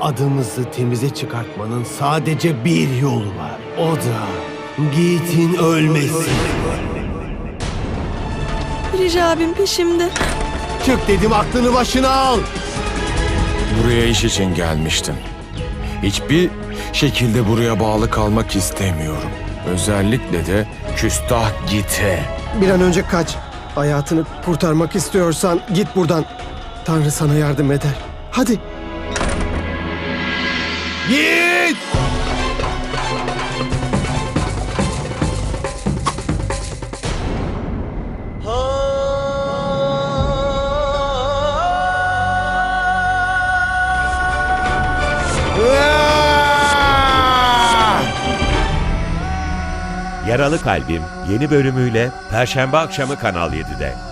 adımızı temize çıkartmanın sadece bir yolu var. O da Yiğit'in ölmesi. Rica abim peşimde. Çık dedim aklını başına al. Buraya iş için gelmiştim. Hiçbir şekilde buraya bağlı kalmak istemiyorum. Özellikle de küstah gite. Bir an önce kaç. Hayatını kurtarmak istiyorsan git buradan. Tanrı sana yardım eder. Hadi. Yiğit! Yaralı Kalbim yeni bölümüyle Perşembe akşamı Kanal 7'de.